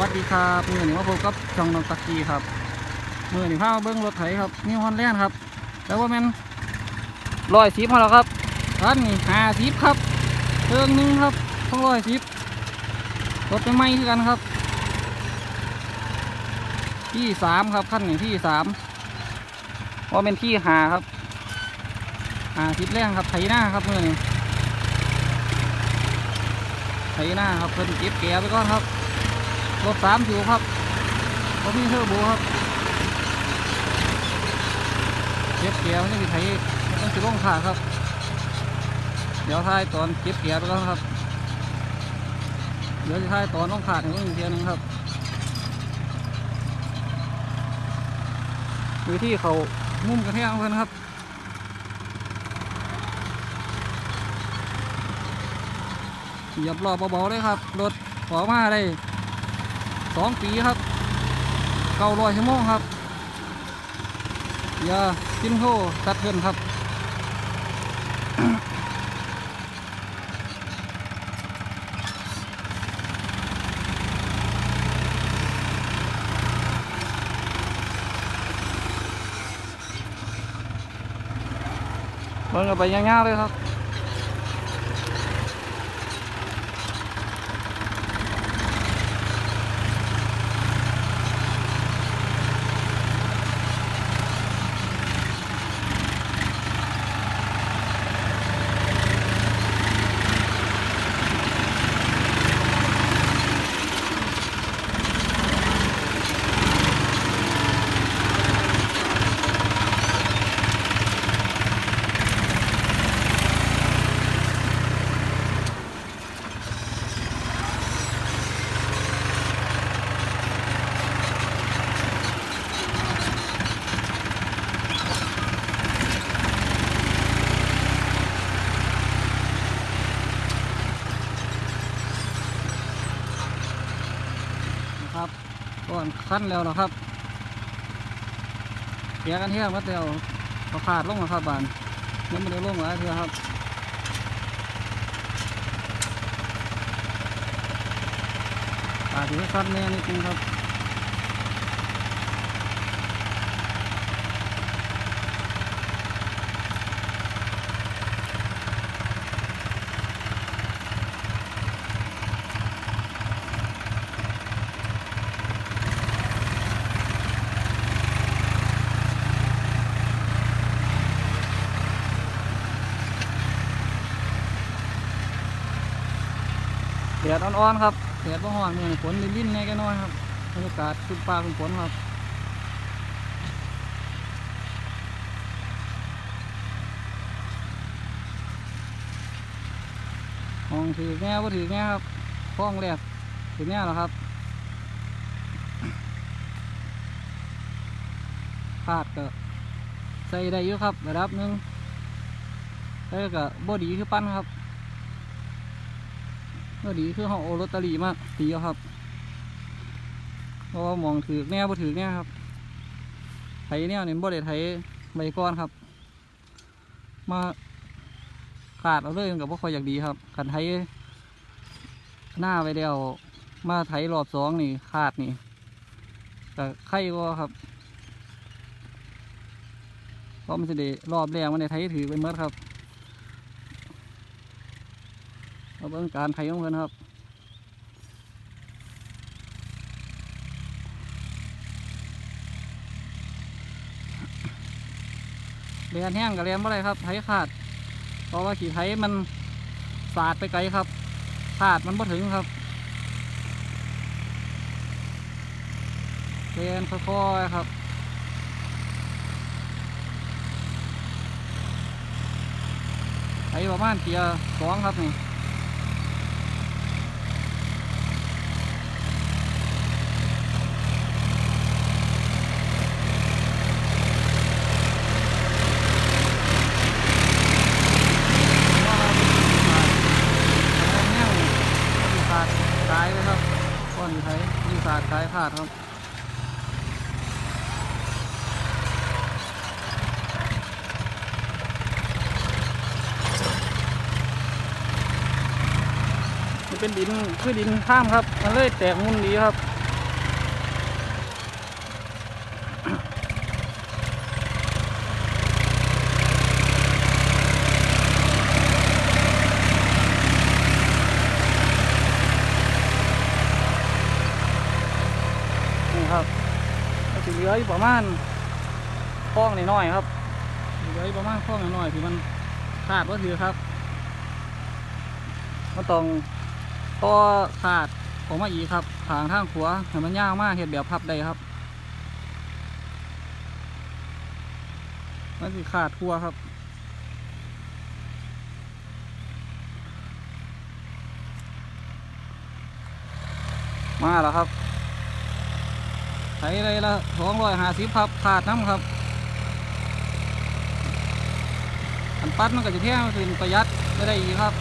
วัสดีครับมือหนึ่งมาพบกับช่องน้องตะกี้ครับมือหนึ่งพาเบิ้งรถไถครับนี่ฮอนแลนด์ครับ แล้วว่ามันร้อยสิบมาแล้วครับคันนี้ห้าสิบครับเติงหนึ่งครับต้องร้อยสิบรถไม่ไหม้กันครับ ที่สามครับขั้นหนี้ที่สามว่าเป็นที่หาครับหาทิศแรงครับไถหน้าครับมือหนี้ไถหน้าครับเพิ่นเก็บแกะไปก่อนครับ รถสามอยู่ครับรถมีเทอร์โบครับเก็บเกียร์มันจะมีไถต้องสิลงขาครับ เดี๋ยวท้ายตอนเก็บเกียร์ไปก่อนครับ เดี๋ยวท้ายตอนลงขาดให้เพิ่งอีกเทียหนึงครับวิธีเขามุ่มกระแทกเพื่อนครับเหยียบรอบเบาๆเลยครับ รถขอมาได้ สองปีครับ เก้ารอยชั่วโมงครับยากินโทตัดเพื่อนครับเบิ่งกันไปย่างๆเลยครับ ก่อนขั้นแล้วนะครับเสียกันเที่ยงก็เดียวพอขาดลงมาครับบานมันไม่ได้ลงหลาเทียครับขาดถือขั้นแน่นิดนึงครับ ดดอ่อนๆครับแดดบ่ฮ้อนมือนี่ฝนลิ้นๆแน่แค่น้อยครับบรรยากาศคุณฟ้าคุณฝนครับห้องถือแง่บ่าถือแง่ครับห้องแรกถือแง่หรอครับพาดก็ใส่ได้อยู่ครับระดับหนึ่งแล้วก็บ่ดีคือปั้นครับ บ่ดีคือเขาเอาลอตเตอรี่มาตีเอาครับ เพราะว่ามองถือแน่บ่ถือแน่ครับไถแนวนี่บ่ได้ไถใบก้อนครับ มาขาดเอาเลยมันกับบ่ค่อยอยากดีครับคันไถหน้าไปเดียวมาไถรอบสองนี่ขาดนี่ก็ไข่ก็ครับเพราะมันจะได้รอบแรกมันได้ไทยถือไปเมื่อครับ เอาเบิ่งการไทยของเพื่อนครับเรียนแห้งกับเรียนเมื่อไรครับไทยขาด เพราะว่าขี่ไทยมันสาดไปไกลครับขาดมันบ่ถึงครับเรียนค่อยๆครับไอ้ประมาณเกียร์สองครับนี่ขายไปครับก้อนไทยมีศาดครับมันเป็นดินคือดินข้ามครับ มันเลยแตกมุนดีครับ นี่ครับก็สิเห ลืออยู่ประมาณคล้องน้อยๆครับเหลืออยู่ประมาณคล้องน้อยๆที่มันขาดก็ถือครับมันต้องต่อขาดออกมาอีกครับทางทางขวาให้มันยาวมากเห็ดแบบพับได้ครับมันสิขาดทั่วครับมาแล้วครับ ไถอะไรละสองร้อยห้าสิบครับขาดน้ำครับอันปัดมันก็จะเที่ยงขึ้นประหยัดไม่ได้อีกครับ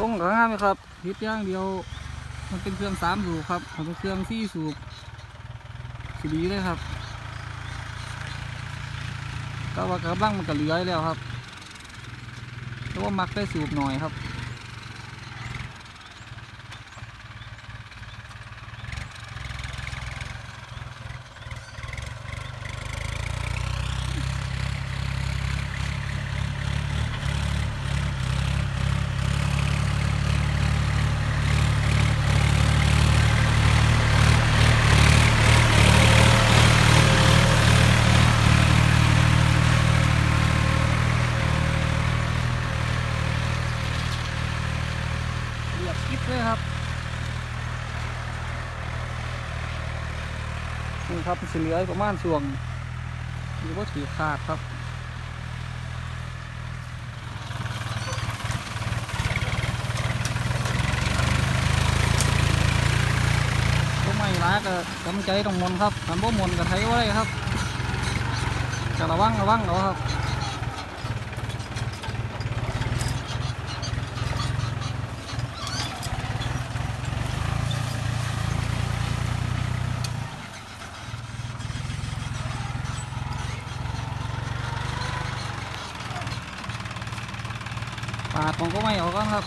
ตรงกับงามไหมครับพิดย่างเดียว มันเป็นเครื่องสามสูบครับมันเป็นเครื่องสี่สูบสีดีเลยครับก็ว่ากระบังมันก็เลื้อยแล้วครับแต่ว่ามักได้สูบหน่อยครับ เรียบครับนี่ครับมันเหลืออยู่ประมาณช่วงหรือว่าถือขาดครับก็ไม่ร้ายก็กำใจต้องมนครับคันบ่มนก็ไทยวไว้ครับจะระวังระวังเอาครับ ปาดผมก็ไม่ออกก่อนครับ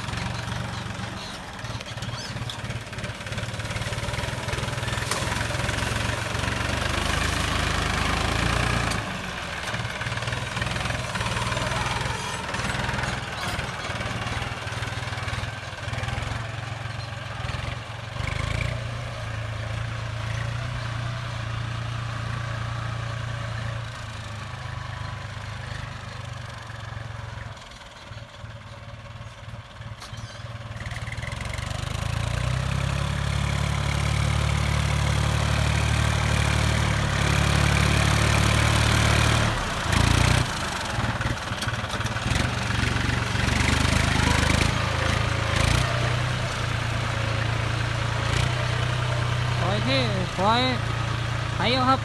คอย เท่คอยไถเอาครับ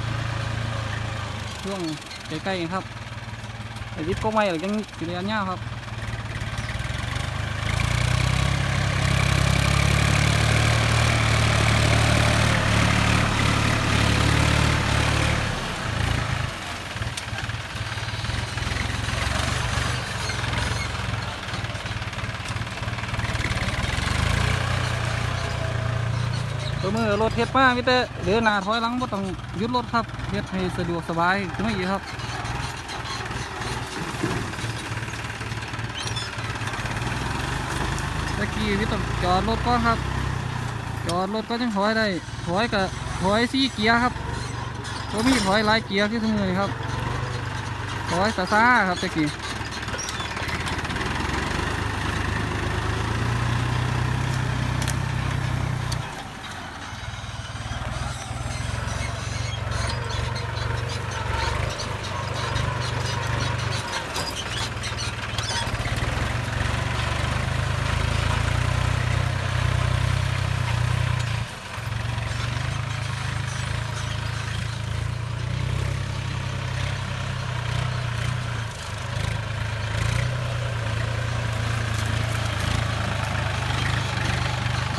ช่วงใกล้ๆครับไอ้วิทย์ก็ไม่หรือยังกินระยะยาวครับ ตัว มือรถเฮ็ดมามิเตอเดินหน้าถอยหลังบ่ต้องยุดรถครับเฮ็ดให้สะดวกสบายขึ้นมาอีกครับตะกี้วิต้องจอดรถก่อนครับ จอดรถก็ยังถอยได้ถอยกับถอยสี่เกียร์ครับตัวมีถอยหลายเกียร์ที่ทั้งมือครับถอยซาซาครับตะกี้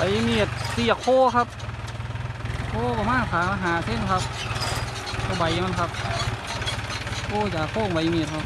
ไปเมียดเสียโคครับโคประมาณขาหาเส้นครับก็ใบมันครับโคจากโค้งใบเมียดครับ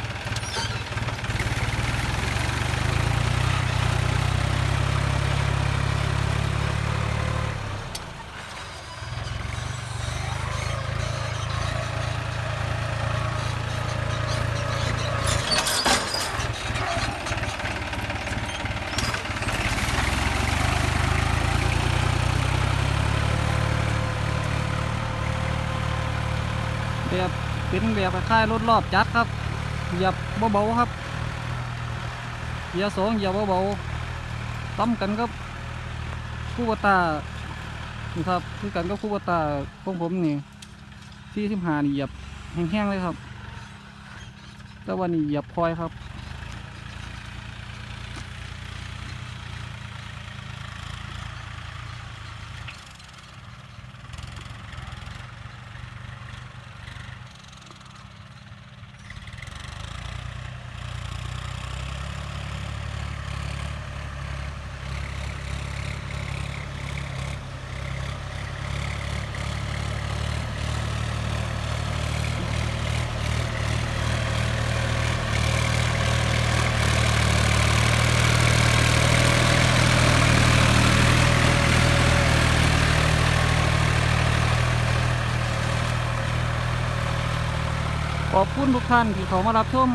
เป็นแบบคล้ายรถรอบจัดครับเหยียบเบาๆครับเหยียบสองเหยียบเบาๆต้มกันกับคู่บตาครับคือกันกับคู่บตาของผมนี่ที่สิบหานี่เหยียบแห้งๆเลยครับ แต่วันนี้เหยียบคอยครับ อบคุณทุกท่านที่เขามารับชม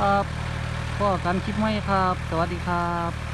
ครับก็การคลิปไม่ครับ สวัสดีครับ